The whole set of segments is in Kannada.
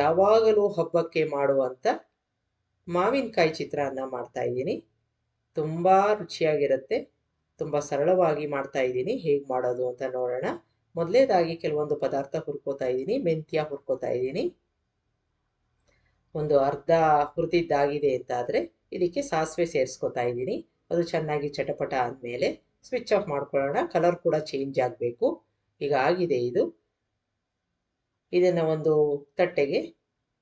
ಯಾವಾಗಲೂ ಹಬ್ಬಕ್ಕೆ ಮಾಡುವಂಥ ಮಾವಿನಕಾಯಿ ಚಿತ್ರಾನ್ನ ಮಾಡ್ತಾ ಇದ್ದೀನಿ. ತುಂಬ ರುಚಿಯಾಗಿರುತ್ತೆ. ತುಂಬ ಸರಳವಾಗಿ ಮಾಡ್ತಾ ಇದ್ದೀನಿ. ಹೇಗೆ ಮಾಡೋದು ಅಂತ ನೋಡೋಣ. ಮೊದಲೇದಾಗಿ ಕೆಲವೊಂದು ಪದಾರ್ಥ ಹುರ್ಕೋತಾ ಇದ್ದೀನಿ. ಮೆಂತ್ಯ ಹುರ್ಕೋತಾ ಇದ್ದೀನಿ. ಒಂದು ಅರ್ಧ ಹುರಿದಿದ್ದಾಗಿದೆ ಅಂತಾದರೆ ಇದಕ್ಕೆ ಸಾಸಿವೆ ಸೇರಿಸ್ಕೊತಾ ಇದ್ದೀನಿ. ಅದು ಚೆನ್ನಾಗಿ ಚಟಪಟ ಆದಮೇಲೆ ಸ್ವಿಚ್ ಆಫ್ ಮಾಡ್ಕೊಳ್ಳೋಣ. ಕಲರ್ ಕೂಡ ಚೇಂಜ್ ಆಗಬೇಕು. ಈಗ ಆಗಿದೆ ಇದು. ಇದನ್ನು ಒಂದು ತಟ್ಟೆಗೆ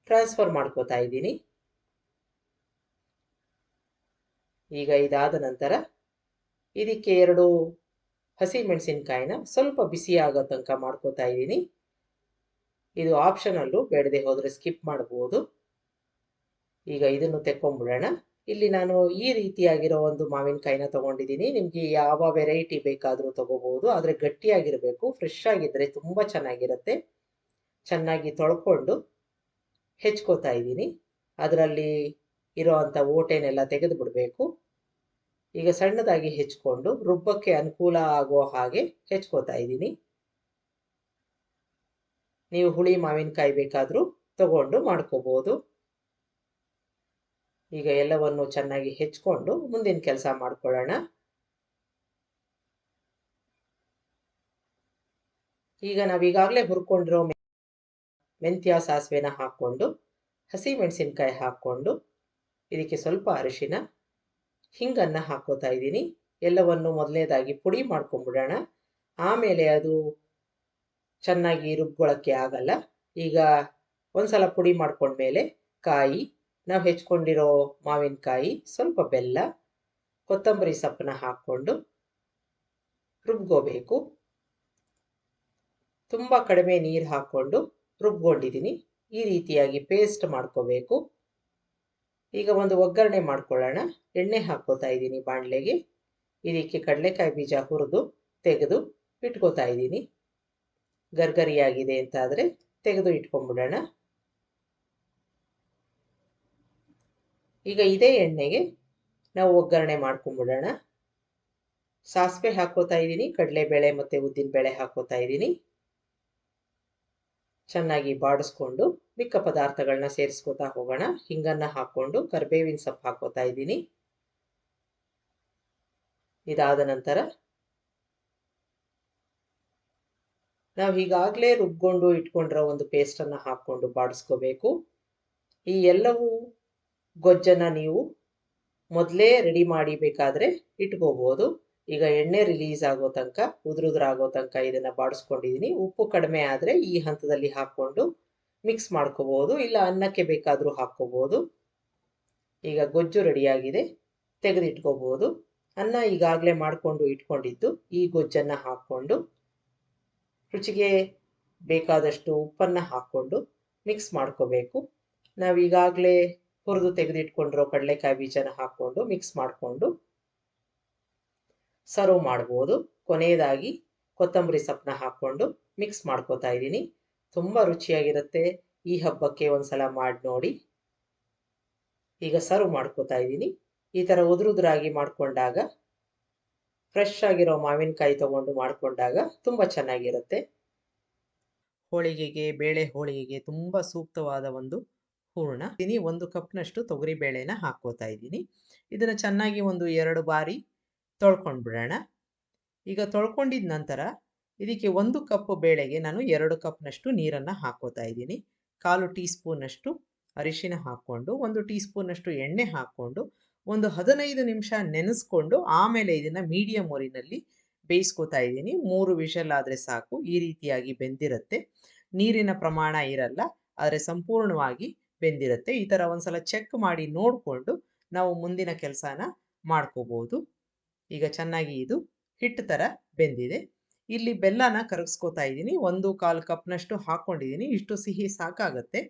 ಟ್ರಾನ್ಸ್ಫರ್ ಮಾಡ್ಕೋತಾ ಇದ್ದೀನಿ. ಈಗ ಇದಾದ ನಂತರ ಇದಕ್ಕೆ ಎರಡು ಹಸಿ ಮೆಣಸಿನ್ಕಾಯಿನ ಸ್ವಲ್ಪ ಬಿಸಿ ಆಗೋ ತನಕ ಮಾಡ್ಕೋತಾ ಇದ್ದೀನಿ. ಇದು ಆಪ್ಷನಲ್ಲು ಬೇಡದೆ ಹೋದರೆ ಸ್ಕಿಪ್ ಮಾಡ್ಬೋದು. ಈಗ ಇದನ್ನು ತೆಕ್ಕೊಂಬಿಡೋಣ. ಇಲ್ಲಿ ನಾನು ಈ ರೀತಿಯಾಗಿರೋ ಒಂದು ಮಾವಿನಕಾಯಿನ ತೊಗೊಂಡಿದ್ದೀನಿ. ನಿಮಗೆ ಯಾವ ವೆರೈಟಿ ಬೇಕಾದರೂ ತೊಗೋಬೋದು. ಆದರೆ ಗಟ್ಟಿಯಾಗಿರಬೇಕು ಫ್ರೆಶ್ ಆಗಿದ್ದರೆ ತುಂಬ ಚೆನ್ನಾಗಿರುತ್ತೆ. ಚೆನ್ನಾಗಿ ತೊಳ್ಕೊಂಡು ಹೆಚ್ಕೋತಾ ಇದ್ದೀನಿ. ಅದರಲ್ಲಿ ಇರೋವಂಥ ಓಟೆನೆಲ್ಲ ತೆಗೆದು ಬಿಡಬೇಕು ಈಗ ಸಣ್ಣದಾಗಿ ಹೆಚ್ಕೊಂಡು ರುಬ್ಬಕ್ಕೆ ಅನುಕೂಲ ಆಗೋ ಹಾಗೆ ಹೆಚ್ಕೋತಾ ಇದ್ದೀನಿ. ನೀವು ಹುಳಿ ಮಾವಿನಕಾಯಿ ಬೇಕಾದರೂ ತಗೊಂಡು ಮಾಡ್ಕೋಬೋದು. ಈಗ ಎಲ್ಲವನ್ನು ಚೆನ್ನಾಗಿ ಹೆಚ್ಕೊಂಡು ಮುಂದಿನ ಕೆಲಸ ಮಾಡ್ಕೊಳ್ಳೋಣ. ಈಗ ನಾವೀಗಾಗಲೇ ಹುರ್ಕೊಂಡಿರೋ ಮೆಂತ್ಯ ಸಾಸಿವೆನ ಹಾಕ್ಕೊಂಡು, ಹಸಿ ಮೆಣಸಿನ್ಕಾಯಿ ಹಾಕ್ಕೊಂಡು, ಇದಕ್ಕೆ ಸ್ವಲ್ಪ ಅರಿಶಿನ, ಹಿಂಗನ್ನು ಹಾಕ್ಕೋತಾ ಇದ್ದೀನಿ. ಎಲ್ಲವನ್ನು ಮೊದಲನೇದಾಗಿ ಪುಡಿ ಮಾಡ್ಕೊಂಡ್ಬಿಡೋಣ ಆಮೇಲೆ ಅದು ಚೆನ್ನಾಗಿ ರುಬ್ಕೊಳ್ಳೋಕ್ಕೆ ಆಗಲ್ಲ. ಈಗ ಒಂದ್ಸಲ ಪುಡಿ ಮಾಡ್ಕೊಂಡ್ಮೇಲೆ ಕಾಯಿ, ನಾವು ಹೆಚ್ಕೊಂಡಿರೋ ಮಾವಿನಕಾಯಿ, ಸ್ವಲ್ಪ ಬೆಲ್ಲ, ಕೊತ್ತಂಬರಿ ಸೊಪ್ಪನ್ನ ಹಾಕ್ಕೊಂಡು ರುಬ್ಕೋಬೇಕು ತುಂಬ ಕಡಿಮೆ ನೀರು ಹಾಕ್ಕೊಂಡು ರುಬ್ಕೊಂಡಿದ್ದೀನಿ ಈ ರೀತಿಯಾಗಿ ಪೇಸ್ಟ್ ಮಾಡ್ಕೋಬೇಕು. ಈಗ ಒಂದು ಒಗ್ಗರಣೆ ಮಾಡ್ಕೊಳ್ಳೋಣ. ಎಣ್ಣೆ ಹಾಕ್ಕೋತಾ ಇದ್ದೀನಿ ಬಾಣಲೆಗೆ. ಇದಕ್ಕೆ ಕಡಲೆಕಾಯಿ ಬೀಜ ಹುರಿದು, ತೆಗೆದು ಇಟ್ಕೋತಾ ಇದ್ದೀನಿ ಗರ್ಗರಿಯಾಗಿದೆ ಅಂತಾದರೆ ತೆಗೆದು ಇಟ್ಕೊಂಡ್ಬಿಡೋಣ. ಈಗ ಇದೇ ಎಣ್ಣೆಗೆ ನಾವು ಒಗ್ಗರಣೆ ಮಾಡ್ಕೊಂಬಿಡೋಣ ಸಾಸಿವೆ ಹಾಕೋತಾ ಇದ್ದೀನಿ ಕಡಲೆಬೇಳೆ ಮತ್ತು ಉದ್ದಿನಬೇಳೆ ಹಾಕೋತಾ ಇದ್ದೀನಿ ಚೆನ್ನಾಗಿ ಬಾಡಿಸ್ಕೊಂಡು ಮಿಕ್ಕ ಪದಾರ್ಥಗಳನ್ನ ಸೇರಿಸ್ಕೋತಾ ಹೋಗೋಣ. ಹಿಂಗನ್ನ ಹಾಕ್ಕೊಂಡು ಕರಿಬೇವಿನ ಸೊಪ್ಪು ಹಾಕೋತಾ ಇದ್ದೀನಿ. ಇದಾದ ನಂತರ ನಾವು ಈಗಾಗಲೇ ರುಬ್ಕೊಂಡು ಇಟ್ಕೊಂಡಿರೋ ಒಂದು ಪೇಸ್ಟನ್ನು ಹಾಕ್ಕೊಂಡು ಬಾಡಿಸ್ಕೋಬೇಕು. ಈ ಎಲ್ಲವೂ ಗೊಜ್ಜನ್ನು ನೀವು ಮೊದಲೇ ರೆಡಿ ಮಾಡಿ ಬೇಕಾದರೆ ಇಟ್ಕೋಬೋದು. ಈಗ ಎಣ್ಣೆ ರಿಲೀಸ್ ಆಗೋ ತನಕ ಉದುರುದ್ರಾಗೋ ತನಕ ಇದನ್ನು ಬಾಡಿಸ್ಕೊಂಡಿದ್ದೀನಿ ಉಪ್ಪು ಕಡಿಮೆ ಆದರೆ ಈ ಹಂತದಲ್ಲಿ ಹಾಕ್ಕೊಂಡು ಮಿಕ್ಸ್ ಮಾಡ್ಕೋಬೋದು. ಇಲ್ಲ ಅನ್ನಕ್ಕೆ ಬೇಕಾದರೂ ಹಾಕ್ಕೋಬೋದು. ಈಗ ಗೊಜ್ಜು ರೆಡಿಯಾಗಿದೆ ತೆಗೆದಿಟ್ಕೋಬೋದು. ಅನ್ನ ಈಗಾಗಲೇ ಮಾಡಿಕೊಂಡು ಇಟ್ಕೊಂಡಿದ್ದು ಈ ಗೊಜ್ಜನ್ನು ಹಾಕ್ಕೊಂಡು, ರುಚಿಗೆ ಬೇಕಾದಷ್ಟು ಉಪ್ಪನ್ನು ಹಾಕ್ಕೊಂಡು ಮಿಕ್ಸ್ ಮಾಡ್ಕೋಬೇಕು. ನಾವು ಈಗಾಗಲೇ ಹುರಿದು ತೆಗೆದಿಟ್ಕೊಂಡಿರೋ ಕಡಲೆಕಾಯಿ ಬೀಜನ ಹಾಕ್ಕೊಂಡು ಮಿಕ್ಸ್ ಮಾಡಿಕೊಂಡು ಸರ್ವ್ ಮಾಡ್ಬೋದು. ಕೊನೆಯದಾಗಿ ಕೊತ್ತಂಬರಿ ಸೊಪ್ಪನ್ನ ಹಾಕ್ಕೊಂಡು ಮಿಕ್ಸ್ ಮಾಡ್ಕೋತಾ ಇದ್ದೀನಿ. ತುಂಬ ರುಚಿಯಾಗಿರುತ್ತೆ. ಈ ಹಬ್ಬಕ್ಕೆ ಒಂದ್ಸಲ ಮಾಡಿ ನೋಡಿ. ಈಗ ಸರ್ವ್ ಮಾಡ್ಕೋತಾ ಇದ್ದೀನಿ. ಈ ಥರ ಉದುರುದ್ರಾಗಿ ಮಾಡಿಕೊಂಡಾಗ ಫ್ರೆಶ್ ಆಗಿರೋ ಮಾವಿನಕಾಯಿ ತಗೊಂಡು ಮಾಡಿಕೊಂಡಾಗ ತುಂಬ ಚೆನ್ನಾಗಿರುತ್ತೆ. ಹೋಳಿಗೆಗೆ, ಬೇಳೆ ಹೋಳಿಗೆಗೆ ತುಂಬ ಸೂಕ್ತವಾದ ಒಂದು ಹೂರ್ಣ. ಇದೀನಿ ಒಂದು ಕಪ್ನಷ್ಟು ತೊಗರಿ ಬೇಳೆನ ಹಾಕ್ಕೋತಾ ಇದ್ದೀನಿ. ಇದನ್ನು ಚೆನ್ನಾಗಿ ಒಂದು ಎರಡು ಬಾರಿ ತೊಳ್ಕೊಂಡು ಬಿಡೋಣ ಈಗ ತೊಳ್ಕೊಂಡಿದ ನಂತರ ಇದಕ್ಕೆ ಒಂದು ಕಪ್ ಬೇಳೆಗೆ ನಾನು ಎರಡು ಕಪ್ನಷ್ಟು ನೀರನ್ನು ಹಾಕೋತಾ ಇದ್ದೀನಿ. ಕಾಲು ಟೀ ಸ್ಪೂನಷ್ಟು ಅರಿಶಿನ ಹಾಕ್ಕೊಂಡು, ಒಂದು ಟೀ ಸ್ಪೂನಷ್ಟು ಎಣ್ಣೆ ಹಾಕ್ಕೊಂಡು, ಒಂದು ಹದಿನೈದು ನಿಮಿಷ ನೆನೆಸ್ಕೊಂಡು ಆಮೇಲೆ ಇದನ್ನು ಮೀಡಿಯಮ್ ಓರಿನಲ್ಲಿ ಬೇಯಿಸ್ಕೋತಾ ಇದ್ದೀನಿ. ಮೂರು ವಿಷಲ್ ಆದರೆ ಸಾಕು, ಈ ರೀತಿಯಾಗಿ ಬೆಂದಿರುತ್ತೆ. ನೀರಿನ ಪ್ರಮಾಣ ಇರಲ್ಲ, ಆದರೆ ಸಂಪೂರ್ಣವಾಗಿ ಬೆಂದಿರುತ್ತೆ. ಈ ಥರ ಒಂದ್ಸಲ ಚೆಕ್ ಮಾಡಿ ನೋಡಿಕೊಂಡು ನಾವು ಮುಂದಿನ ಕೆಲಸನ ಮಾಡ್ಕೋಬೋದು. ಈಗ ಚೆನ್ನಾಗಿ ಇದು ಹಿಟ್ಟು ಥರ ಬೆಂದಿದೆ. ಇಲ್ಲಿ ಬೆಲ್ಲನ ಕರಗಿಸ್ಕೋತಾ ಇದ್ದೀನಿ. ಒಂದು ಕಾಲು ಕಪ್ನಷ್ಟು ಹಾಕ್ಕೊಂಡಿದ್ದೀನಿ ಇಷ್ಟು ಸಿಹಿ ಸಾಕಾಗತ್ತೆ.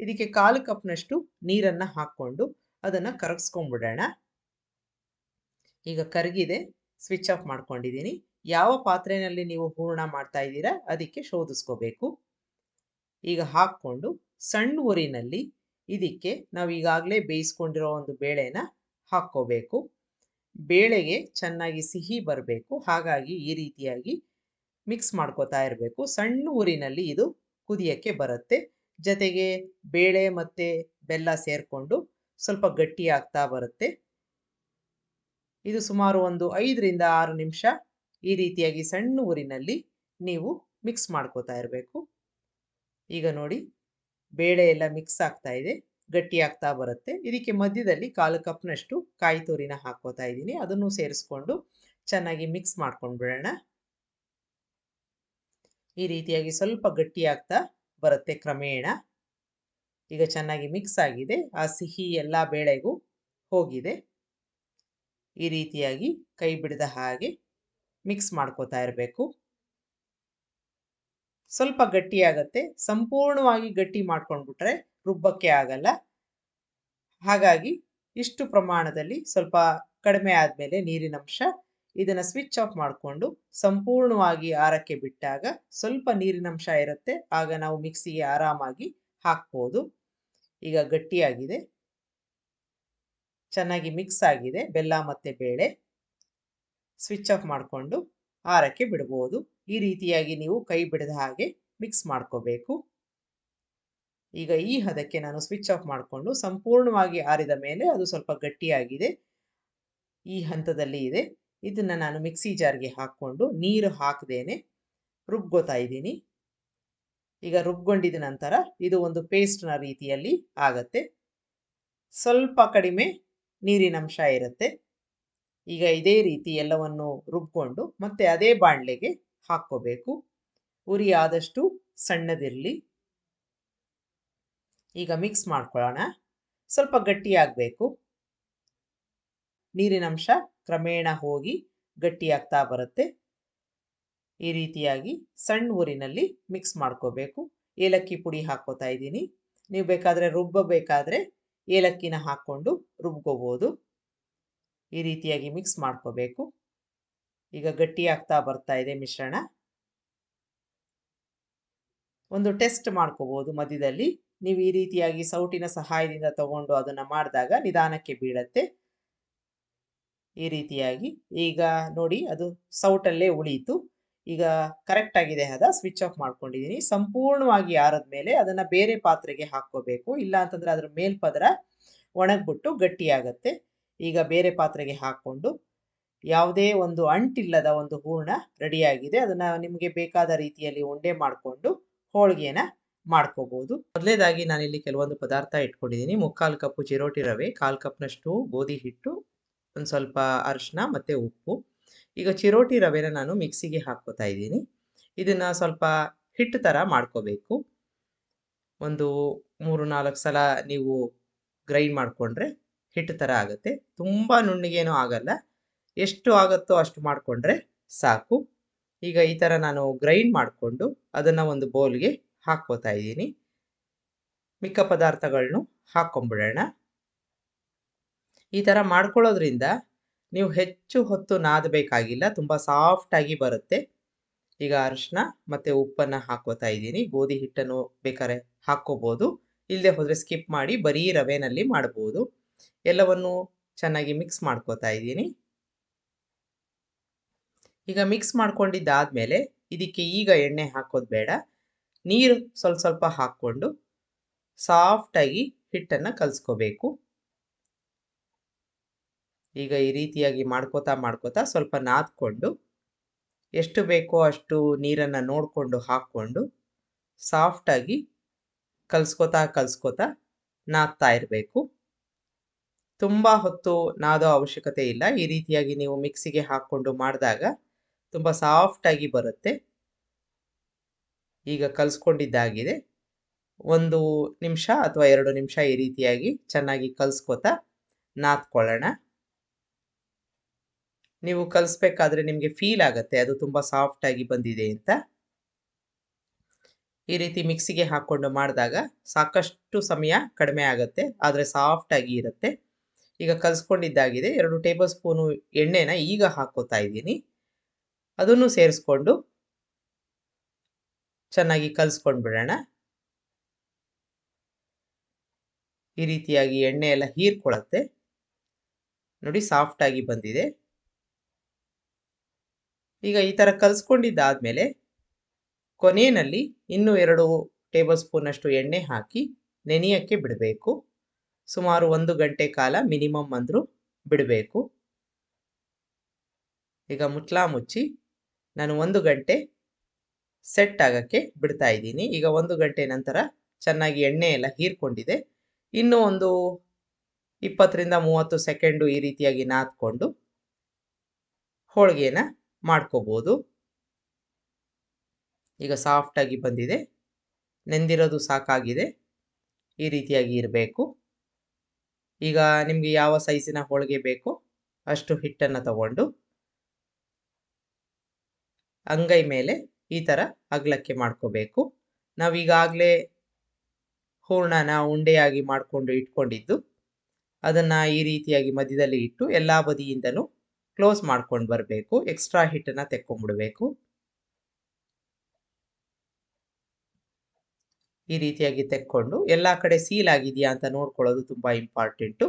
ಇದಕ್ಕೆ ಕಾಲು ಕಪ್ನಷ್ಟು ನೀರನ್ನು ಹಾಕ್ಕೊಂಡು ಅದನ್ನು ಕರಗಿಸ್ಕೊಂಡ್ಬಿಡೋಣ. ಈಗ ಕರಗಿದೆ. ಸ್ವಿಚ್ ಆಫ್ ಮಾಡ್ಕೊಂಡಿದ್ದೀನಿ. ಯಾವ ಪಾತ್ರೆಯಲ್ಲಿ ನೀವು ಹೂರ್ಣ ಮಾಡ್ತಾ ಇದ್ದೀರಾ ಅದಕ್ಕೆ ಶೋಧಿಸ್ಕೋಬೇಕು. ಈಗ ಹಾಕ್ಕೊಂಡು ಸಣ್ಣ ಊರಿನಲ್ಲಿ ಇದಕ್ಕೆ ನಾವು ಈಗಾಗಲೇ ಬೇಯಿಸ್ಕೊಂಡಿರೋ ಒಂದು ಬೇಳೆನ ಹಾಕ್ಕೋಬೇಕು. ಬೇಳೆಗೆ ಚೆನ್ನಾಗಿ ಸಿಹಿ ಬರಬೇಕು. ಹಾಗಾಗಿ ಈ ರೀತಿಯಾಗಿ ಮಿಕ್ಸ್ ಮಾಡ್ಕೋತಾ ಇರಬೇಕು. ಸಣ್ಣ ಊರಿನಲ್ಲಿ ಇದು ಕುದಿಯೋಕ್ಕೆ ಬರುತ್ತೆ. ಜೊತೆಗೆ ಬೇಳೆ ಮತ್ತು ಬೆಲ್ಲ ಸೇರಿಕೊಂಡು ಸ್ವಲ್ಪ ಗಟ್ಟಿ ಆಗ್ತಾ ಬರುತ್ತೆ. ಇದು ಸುಮಾರು ಒಂದು ಐದರಿಂದ ಆರು ನಿಮಿಷ ಈ ರೀತಿಯಾಗಿ ಸಣ್ಣ ಊರಿನಲ್ಲಿ ನೀವು ಮಿಕ್ಸ್ ಮಾಡ್ಕೋತಾ ಇರಬೇಕು. ಈಗ ನೋಡಿ, ಬೇಳೆ ಎಲ್ಲ ಮಿಕ್ಸ್ ಆಗ್ತಾ ಇದೆ. ಗಟ್ಟಿ ಆಗ್ತಾ ಬರುತ್ತೆ. ಇದಕ್ಕೆ ಮಧ್ಯದಲ್ಲಿ ಕಾಲು ಕಪ್ನಷ್ಟು ಕಾಯಿ ತುರಿನ ಹಾಕೋತಾ ಇದ್ದೀನಿ. ಅದನ್ನು ಸೇರಿಸ್ಕೊಂಡು ಚೆನ್ನಾಗಿ ಮಿಕ್ಸ್ ಮಾಡ್ಕೊಂಡು ಬಿಡೋಣ. ಈ ರೀತಿಯಾಗಿ ಸ್ವಲ್ಪ ಗಟ್ಟಿ ಆಗ್ತಾ ಬರುತ್ತೆ ಕ್ರಮೇಣ. ಈಗ ಚೆನ್ನಾಗಿ ಮಿಕ್ಸ್ ಆಗಿದೆ. ಆ ಸಿಹಿ ಎಲ್ಲ ಬೇಳೆಗೂ ಹೋಗಿದೆ. ಈ ರೀತಿಯಾಗಿ ಕೈ ಬಿಡದ ಹಾಗೆ ಮಿಕ್ಸ್ ಮಾಡ್ಕೋತಾ ಇರಬೇಕು. ಸ್ವಲ್ಪ ಗಟ್ಟಿಯಾಗತ್ತೆ. ಸಂಪೂರ್ಣವಾಗಿ ಗಟ್ಟಿ ಮಾಡ್ಕೊಂಡ್ಬಿಟ್ರೆ ರುಬ್ಬಕ್ಕೆ ಆಗಲ್ಲ. ಹಾಗಾಗಿ ಇಷ್ಟು ಪ್ರಮಾಣದಲ್ಲಿ ಸ್ವಲ್ಪ ಕಡಿಮೆ ಆದಮೇಲೆ ನೀರಿನಂಶ ಇದನ್ನು ಸ್ವಿಚ್ ಆಫ್ ಮಾಡಿಕೊಂಡು ಸಂಪೂರ್ಣವಾಗಿ ಆರಕ್ಕೆ ಬಿಟ್ಟಾಗ ಸ್ವಲ್ಪ ನೀರಿನಂಶ ಇರುತ್ತೆ. ಆಗ ನಾವು ಮಿಕ್ಸಿಗೆ ಆರಾಮಾಗಿ ಹಾಕ್ಬೋದು. ಈಗ ಗಟ್ಟಿಯಾಗಿದೆ. ಚೆನ್ನಾಗಿ ಮಿಕ್ಸ್ ಆಗಿದೆ. ಬೆಲ್ಲ ಮತ್ತು ಬೇಳೆ ಸ್ವಿಚ್ ಆಫ್ ಮಾಡಿಕೊಂಡು ಆರಕ್ಕೆ ಬಿಡ್ಬೋದು. ಈ ರೀತಿಯಾಗಿ ನೀವು ಕೈ ಬಿಡದ ಹಾಗೆ ಮಿಕ್ಸ್ ಮಾಡ್ಕೋಬೇಕು. ಈಗ ಈ ಹದಕ್ಕೆ ನಾನು ಸ್ವಿಚ್ ಆಫ್ ಮಾಡಿಕೊಂಡು ಸಂಪೂರ್ಣವಾಗಿ ಆರಿದ ಮೇಲೆ ಅದು ಸ್ವಲ್ಪ ಗಟ್ಟಿಯಾಗಿದೆ. ಈ ಹಂತದಲ್ಲಿ ಇದೆ. ಇದನ್ನು ನಾನು ಮಿಕ್ಸಿ ಜಾರ್ಗೆ ಹಾಕ್ಕೊಂಡು ನೀರು ಹಾಕದೇನೆ ರುಬ್ಕೋತಾ ಇದ್ದೀನಿ. ಈಗ ರುಬ್ಕೊಂಡಿದ ನಂತರ ಇದು ಒಂದು ಪೇಸ್ಟ್ನ ರೀತಿಯಲ್ಲಿ ಆಗತ್ತೆ. ಸ್ವಲ್ಪ ಕಡಿಮೆ ನೀರಿನಂಶ ಇರುತ್ತೆ. ಈಗ ಇದೇ ರೀತಿ ಎಲ್ಲವನ್ನು ರುಬ್ಕೊಂಡು ಮತ್ತೆ ಅದೇ ಬಾಣಲೆಗೆ ಹಾಕ್ಕೋಬೇಕು. ಉರಿ ಆದಷ್ಟು ಸಣ್ಣದಿರಲಿ. ಈಗ ಮಿಕ್ಸ್ ಮಾಡ್ಕೊಳ್ಳೋಣ. ಸ್ವಲ್ಪ ಗಟ್ಟಿಯಾಗಬೇಕು ನೀರಿನಂಶ ಕ್ರಮೇಣ ಹೋಗಿ ಗಟ್ಟಿಯಾಗ್ತಾ ಬರುತ್ತೆ. ಈ ರೀತಿಯಾಗಿ ಸಣ್ಣ ಊರಿನಲ್ಲಿ ಮಿಕ್ಸ್ ಮಾಡ್ಕೋಬೇಕು. ಏಲಕ್ಕಿ ಪುಡಿ ಹಾಕೋತಾ ಇದ್ದೀನಿ. ನೀವು ಬೇಕಾದರೆ ರುಬ್ಬಬೇಕಾದ್ರೆ ಏಲಕ್ಕಿನ ಹಾಕ್ಕೊಂಡು ರುಬ್ಕೋಬೋದು. ಈ ರೀತಿಯಾಗಿ ಮಿಕ್ಸ್ ಮಾಡ್ಕೋಬೇಕು. ಈಗ ಗಟ್ಟಿ ಆಗ್ತಾ ಬರ್ತಾ ಇದೆ ಮಿಶ್ರಣ. ಒಂದು ಟೆಸ್ಟ್ ಮಾಡ್ಕೋಬೋದು ಮಧ್ಯದಲ್ಲಿ. ನೀವು ಈ ರೀತಿಯಾಗಿ ಸೌಟಿನ ಸಹಾಯದಿಂದ ತಗೊಂಡು ಅದನ್ನ ಮಾಡಿದಾಗ ನಿಧಾನಕ್ಕೆ ಬೀಳತ್ತೆ. ಈ ರೀತಿಯಾಗಿ ಈಗ ನೋಡಿ ಅದು ಸೌಟಲ್ಲೇ ಉಳಿಯಿತು ಈಗ ಕರೆಕ್ಟ್ ಆಗಿದೆ ಅದ ಸ್ವಿಚ್ ಆಫ್ ಮಾಡ್ಕೊಂಡಿದ್ದೀನಿ ಸಂಪೂರ್ಣವಾಗಿ ಆರದ ಮೇಲೆ ಅದನ್ನ ಬೇರೆ ಪಾತ್ರೆಗೆ ಹಾಕೋಬೇಕು ಇಲ್ಲ ಅಂತಂದ್ರೆ ಅದ್ರ ಮೇಲ್ಪದರ ಒಣಗ್ಬಿಟ್ಟು ಗಟ್ಟಿಯಾಗತ್ತೆ. ಈಗ ಬೇರೆ ಪಾತ್ರೆಗೆ ಹಾಕ್ಕೊಂಡು ಯಾವುದೇ ಒಂದು ಅಂಟಿಲ್ಲದ ಒಂದು ಹೂರ್ಣ ರೆಡಿಯಾಗಿದೆ ಅದನ್ನ ನಿಮಗೆ ಬೇಕಾದ ರೀತಿಯಲ್ಲಿ ಉಂಡೆ ಮಾಡಿಕೊಂಡು ಹೋಳಿಗೆನ ಮಾಡ್ಕೋಬಹುದು ಮೊದಲೇದಾಗಿ ನಾನಿಲ್ಲಿ ಕೆಲವೊಂದು ಪದಾರ್ಥ ಇಟ್ಕೊಂಡಿದ್ದೀನಿ. ಮುಕ್ಕಾಲು ಕಪ್ಪು ಚಿರೋಟಿ ರವೆ, ಕಾಲು ಕಪ್ನಷ್ಟು ಗೋಧಿ ಹಿಟ್ಟು, ಒಂದು ಸ್ವಲ್ಪ ಅರಿಶಿನ ಮತ್ತು ಉಪ್ಪು. ಈಗ ಚಿರೋಟಿ ರವೆನ ನಾನು ಮಿಕ್ಸಿಗೆ ಹಾಕ್ಕೋತಾ ಇದ್ದೀನಿ. ಇದನ್ನು ಸ್ವಲ್ಪ ಹಿಟ್ಟು ಥರ ಮಾಡ್ಕೋಬೇಕು. ಒಂದು ಮೂರು ನಾಲ್ಕು ಸಲ ನೀವು ಗ್ರೈಂಡ್ ಮಾಡಿಕೊಂಡ್ರೆ ಹಿಟ್ಟು ಥರ ಆಗುತ್ತೆ. ತುಂಬ ನುಣ್ಣಗೇನೂ ಆಗಲ್ಲ. ಎಷ್ಟು ಆಗುತ್ತೋ ಅಷ್ಟು ಮಾಡಿಕೊಂಡ್ರೆ ಸಾಕು. ಈಗ ಈ ಥರ ನಾನು ಗ್ರೈಂಡ್ ಮಾಡಿಕೊಂಡು ಅದನ್ನು ಒಂದು ಬೌಲ್ಗೆ ಹಾಕ್ಕೋತಾ ಇದ್ದೀನಿ. ಮಿಕ್ಕ ಪದಾರ್ಥಗಳನ್ನು ಹಾಕ್ಕೊಂಬಿಡೋಣ. ಈ ಥರ ಮಾಡ್ಕೊಳ್ಳೋದ್ರಿಂದ ನೀವು ಹೆಚ್ಚು ಹೊತ್ತು ನಾದಬೇಕಾಗಿಲ್ಲ, ತುಂಬ ಸಾಫ್ಟಾಗಿ ಬರುತ್ತೆ. ಈಗ ಅರಿಶಿನ ಮತ್ತು ಉಪ್ಪನ್ನು ಹಾಕೋತಾ ಇದ್ದೀನಿ. ಗೋಧಿ ಹಿಟ್ಟನ್ನು ಬೇಕಾದ್ರೆ ಹಾಕ್ಕೋಬೋದು. ಇಲ್ಲದೆ ಹೋದರೆ ಸ್ಕಿಪ್ ಮಾಡಿ ಬರೀ ರವೆನಲ್ಲಿ ಮಾಡ್ಬೋದು. ಎಲ್ಲವನ್ನು ಚೆನ್ನಾಗಿ ಮಿಕ್ಸ್ ಮಾಡ್ಕೋತಾ ಇದ್ದೀನಿ. ಈಗ ಮಿಕ್ಸ್ ಮಾಡ್ಕೊಂಡಿದ್ದಾದ್ಮೇಲೆ ಇದಕ್ಕೆ ಈಗ ಎಣ್ಣೆ ಹಾಕೋದು ಬೇಡ. ನೀರು ಸ್ವಲ್ಪ ಸ್ವಲ್ಪ ಹಾಕ್ಕೊಂಡು ಸಾಫ್ಟಾಗಿ ಹಿಟ್ಟನ್ನು ಕಲಿಸ್ಕೋಬೇಕು. ಈಗ ಈ ರೀತಿಯಾಗಿ ಮಾಡ್ಕೋತಾ ಮಾಡ್ಕೋತಾ ಸ್ವಲ್ಪ ನಾದ್ಕೊಂಡು ಎಷ್ಟು ಬೇಕೋ ಅಷ್ಟು ನೀರನ್ನು ನೋಡಿಕೊಂಡು ಹಾಕ್ಕೊಂಡು ಸಾಫ್ಟಾಗಿ ಕಲಿಸ್ಕೋತಾ ಕಲಿಸ್ಕೋತಾ ನಾದ್ತಾ ಇರಬೇಕು. ತುಂಬ ಹೊತ್ತು ನಾದೋ ಅವಶ್ಯಕತೆ ಇಲ್ಲ. ಈ ರೀತಿಯಾಗಿ ನೀವು ಮಿಕ್ಸಿಗೆ ಹಾಕ್ಕೊಂಡು ಮಾಡಿದಾಗ ತುಂಬ ಸಾಫ್ಟಾಗಿ ಬರುತ್ತೆ. ಈಗ ಕಲಿಸ್ಕೊಂಡಿದ್ದಾಗಿದೆ. ಒಂದು ನಿಮಿಷ ಅಥವಾ ಎರಡು ನಿಮಿಷ ಈ ರೀತಿಯಾಗಿ ಚೆನ್ನಾಗಿ ಕಲಿಸ್ಕೋತಾ ನಾದ್ಕೊಳ್ಳೋಣ. ನೀವು ಕಲಿಸ್ಬೇಕಾದ್ರೆ ನಿಮಗೆ ಫೀಲ್ ಆಗುತ್ತೆ, ಅದು ತುಂಬ ಸಾಫ್ಟಾಗಿ ಬಂದಿದೆ ಅಂತ. ಈ ರೀತಿ ಮಿಕ್ಸಿಗೆ ಹಾಕ್ಕೊಂಡು ಮಾಡಿದಾಗ ಸಾಕಷ್ಟು ಸಮಯ ಕಡಿಮೆ ಆಗುತ್ತೆ, ಆದರೆ ಸಾಫ್ಟಾಗಿ ಇರುತ್ತೆ. ಈಗ ಕಲಿಸ್ಕೊಂಡಿದ್ದಾಗಿದೆ, ಎರಡು ಟೇಬಲ್ ಸ್ಪೂನು ಎಣ್ಣೆನ ಈಗ ಹಾಕೋತಾ ಇದ್ದೀನಿ. ಅದನ್ನು ಸೇರಿಸ್ಕೊಂಡು ಚೆನ್ನಾಗಿ ಕಲಿಸ್ಕೊಂಡು ಬಿಡೋಣ. ಈ ರೀತಿಯಾಗಿ ಎಣ್ಣೆ ಎಲ್ಲ ಹೀರ್ಕೊಳತ್ತೆ. ನೋಡಿ ಸಾಫ್ಟಾಗಿ ಬಂದಿದೆ. ಈಗ ಈ ಥರ ಕಲ್ಸ್ಕೊಂಡಿದ್ದಾದ್ಮೇಲೆ ಕೊನೆಯಲ್ಲಿ ಇನ್ನೂ ಎರಡು ಟೇಬಲ್ ಸ್ಪೂನಷ್ಟು ಎಣ್ಣೆ ಹಾಕಿ ನೆನೆಯೋಕ್ಕೆ ಬಿಡಬೇಕು. ಸುಮಾರು ಒಂದು ಗಂಟೆ ಕಾಲ ಮಿನಿಮಮ್ ಅಂದರೂ ಬಿಡಬೇಕು. ಈಗ ಮುಚ್ಚಲ ಮುಚ್ಚಿ ನಾನು ಒಂದು ಗಂಟೆ ಸೆಟ್ ಆಗೋಕ್ಕೆ ಬಿಡ್ತಾ ಇದ್ದೀನಿ. ಈಗ ಒಂದು ಗಂಟೆ ನಂತರ ಚೆನ್ನಾಗಿ ಎಣ್ಣೆ ಎಲ್ಲ ಹೀರ್ಕೊಂಡಿದೆ. ಇನ್ನೂ ಒಂದು ಇಪ್ಪತ್ತರಿಂದ ಮೂವತ್ತು ಸೆಕೆಂಡು ಈ ರೀತಿಯಾಗಿ ನಾದ್ಕೊಂಡು ಹೋಳಿಗೆನ ಮಾಡ್ಕೋಬೋದು. ಈಗ ಸಾಫ್ಟಾಗಿ ಬಂದಿದೆ. ನೆಂದಿರೋದು ಸಾಕಾಗಿದೆ. ಈ ರೀತಿಯಾಗಿ ಇರಬೇಕು. ಈಗ ನಿಮಗೆ ಯಾವ ಸೈಜಿನ ಹೋಳಿಗೆ ಬೇಕೋ ಅಷ್ಟು ಹಿಟ್ಟನ್ನು ತಗೊಂಡು ಅಂಗೈ ಮೇಲೆ ಈ ಥರ ಅಗಲಕ್ಕೆ ಮಾಡ್ಕೋಬೇಕು. ನಾವೀಗಾಗಲೇ ಹೂರ್ಣನ ಉಂಡೆಯಾಗಿ ಮಾಡಿಕೊಂಡು ಇಟ್ಕೊಂಡಿದ್ದು, ಅದನ್ನು ಈ ರೀತಿಯಾಗಿ ಮಧ್ಯದಲ್ಲಿ ಇಟ್ಟು ಎಲ್ಲ ಬದಿಯಿಂದಲೂ ಕ್ಲೋಸ್ ಮಾಡ್ಕೊಂಡು ಬರಬೇಕು. ಎಕ್ಸ್ಟ್ರಾ ಹಿಟ್ಟನ್ನು ತೆಕ್ಕೊಂಡ್ಬಿಡಬೇಕು ಈ ರೀತಿಯಾಗಿ ತೆಕ್ಕೊಂಡು ಎಲ್ಲ ಕಡೆ ಸೀಲ್ ಆಗಿದೆಯಾ ಅಂತ ನೋಡ್ಕೊಳ್ಳೋದು ತುಂಬ ಇಂಪಾರ್ಟೆಂಟು.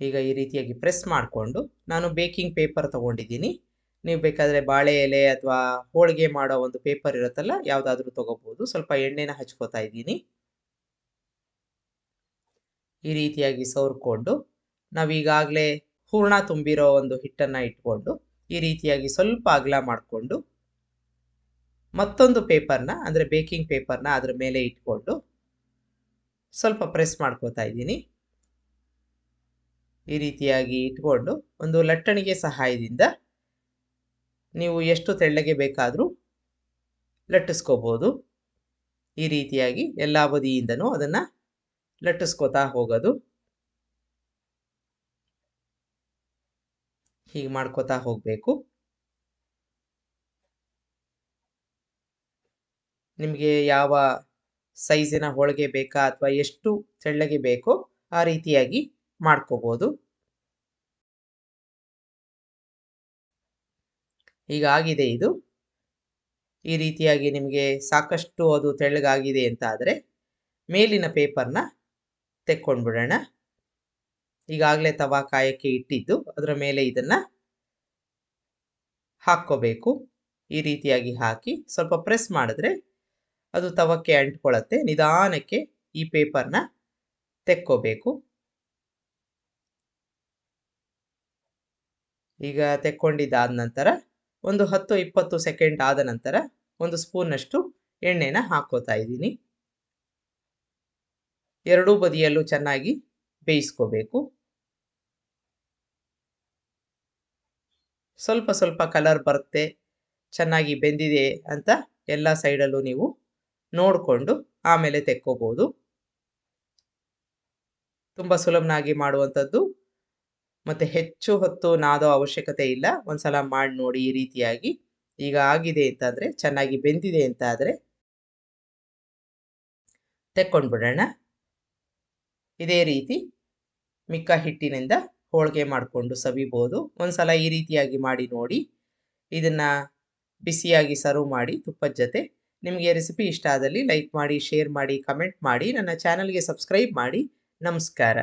ಈಗ ಈ ರೀತಿಯಾಗಿ ಪ್ರೆಸ್ ಮಾಡಿಕೊಂಡು ನಾನು ಬೇಕಿಂಗ್ ಪೇಪರ್ ತಗೊಂಡಿದ್ದೀನಿ. ನೀವು ಬೇಕಾದರೆ ಬಾಳೆ ಎಲೆ ಅಥವಾ ಹೋಳಿಗೆ ಮಾಡೋ ಒಂದು ಪೇಪರ್ ಇರುತ್ತಲ್ಲ, ಯಾವುದಾದ್ರೂ ತಗೋಬೋದು. ಸ್ವಲ್ಪ ಎಣ್ಣೆನ ಹಚ್ಕೋತಾ ಇದ್ದೀನಿ. ಈ ರೀತಿಯಾಗಿ ಸವರ್ಕೊಂಡು ನಾವೀಗಾಗಲೇ ಹೂರ್ಣ ತುಂಬಿರೋ ಒಂದು ಹಿಟ್ಟನ್ನು ಇಟ್ಕೊಂಡು ಈ ರೀತಿಯಾಗಿ ಸ್ವಲ್ಪ ಅಗಲ ಮಾಡಿಕೊಂಡು ಮತ್ತೊಂದು ಪೇಪರ್ನ ಅಂದರೆ ಬೇಕಿಂಗ್ ಪೇಪರ್ನ ಅದರ ಮೇಲೆ ಇಟ್ಕೊಂಡು ಸ್ವಲ್ಪ ಪ್ರೆಸ್ ಮಾಡ್ಕೋತಾ ಇದ್ದೀನಿ. ಈ ರೀತಿಯಾಗಿ ಇಟ್ಕೊಂಡು ಒಂದು ಲಟ್ಟಣಿಗೆ ಸಹಾಯದಿಂದ ನೀವು ಎಷ್ಟು ತೆಳ್ಳಗೆ ಬೇಕಾದರೂ ಲಟ್ಟಿಸ್ಕೋಬೋದು. ಈ ರೀತಿಯಾಗಿ ಎಲ್ಲ ಬದಿಯಿಂದನೂ ಅದನ್ನು ಲಟ್ಟಿಸ್ಕೋತಾ ಹೋಗೋದು. ಹೀಗೆ ಮಾಡ್ಕೋತಾ ಹೋಗಬೇಕು. ನಿಮಗೆ ಯಾವ ಸೈಜಿನ ಹೋಳಿಗೆ ಬೇಕಾ ಅಥವಾ ಎಷ್ಟು ತೆಳ್ಳಗೆ ಬೇಕೋ ಆ ರೀತಿಯಾಗಿ ಮಾಡ್ಕೋಬೋದು. ಈಗ ಆಗಿದೆ ಇದು. ಈ ರೀತಿಯಾಗಿ ನಿಮಗೆ ಸಾಕಷ್ಟು ಅದು ತೆಳ್ಳಗಾಗಿದೆ ಅಂತ ಆದರೆ ಮೇಲಿನ ಪೇಪರ್ನ ತೆಕ್ಕೊಂಡ್ಬಿಡೋಣ. ಈಗಾಗಲೇ ತವಾ ಕಾಯಕ್ಕೆ ಇಟ್ಟಿದ್ದು, ಅದರ ಮೇಲೆ ಇದನ್ನು ಹಾಕ್ಕೋಬೇಕು. ಈ ರೀತಿಯಾಗಿ ಹಾಕಿ ಸ್ವಲ್ಪ ಪ್ರೆಸ್ ಮಾಡಿದ್ರೆ ಅದು ತವಕ್ಕೆ ಅಂಟ್ಕೊಳ್ಳುತ್ತೆ ನಿಧಾನಕ್ಕೆ ಈ ಪೇಪರ್ನ ತೆಕ್ಕೋಬೇಕು. ಈಗ ತೆಕ್ಕೊಂಡಿದ್ದಾದ ನಂತರ ಒಂದು ಹತ್ತು ಇಪ್ಪತ್ತು ಸೆಕೆಂಡ್ ಆದ ನಂತರ ಒಂದು ಸ್ಪೂನಷ್ಟು ಎಣ್ಣೆನ ಹಾಕೋತಾ ಇದ್ದೀನಿ. ಎರಡೂ ಬದಿಯಲ್ಲೂ ಚೆನ್ನಾಗಿ ಬೇಯಿಸ್ಕೋಬೇಕು. ಸ್ವಲ್ಪ ಸ್ವಲ್ಪ ಕಲರ್ ಬರುತ್ತೆ, ಚೆನ್ನಾಗಿ ಬೆಂದಿದೆ ಅಂತ ಎಲ್ಲ ಸೈಡಲ್ಲೂ ನೀವು ನೋಡಿಕೊಂಡು ಆಮೇಲೆ ತೆಕ್ಕೋಬೋದು. ತುಂಬ ಸುಲಭನಾಗಿ ಮಾಡುವಂಥದ್ದು ಮತ್ತು ಹೆಚ್ಚು ಹೊತ್ತು ನಾದೋ ಅವಶ್ಯಕತೆ ಇಲ್ಲ. ಒಂದ್ಸಲ ಮಾಡಿ ನೋಡಿ ಈ ರೀತಿಯಾಗಿ. ಈಗ ಆಗಿದೆ ಅಂತಂದರೆ ಚೆನ್ನಾಗಿ ಬೆಂದಿದೆ ಅಂತ ಆದರೆ ತೆಕ್ಕೊಂಡ್ಬಿಡೋಣ. ಇದೇ ರೀತಿ ಮಿಕ್ಕ ಹಿಟ್ಟಿನಿಂದ ಹೋಳಿಗೆ ಮಾಡಿಕೊಂಡು ಸವಿಬೋದು. ಒಂದ್ಸಲ ಈ ರೀತಿಯಾಗಿ ಮಾಡಿ ನೋಡಿ. ಇದನ್ನು ಬಿಸಿಯಾಗಿ ಸರ್ವ್ ಮಾಡಿ ತುಪ್ಪದ ಜೊತೆ. ನಿಮಗೆ ರೆಸಿಪಿ ಇಷ್ಟ ಆದಲ್ಲಿ ಲೈಕ್ ಮಾಡಿ ಶೇರ್ ಮಾಡಿ ಕಮೆಂಟ್ ಮಾಡಿ. ನನ್ನ ಚಾನಲ್ಗೆ ಸಬ್ಸ್ಕ್ರೈಬ್ ಮಾಡಿ. ನಮಸ್ಕಾರ.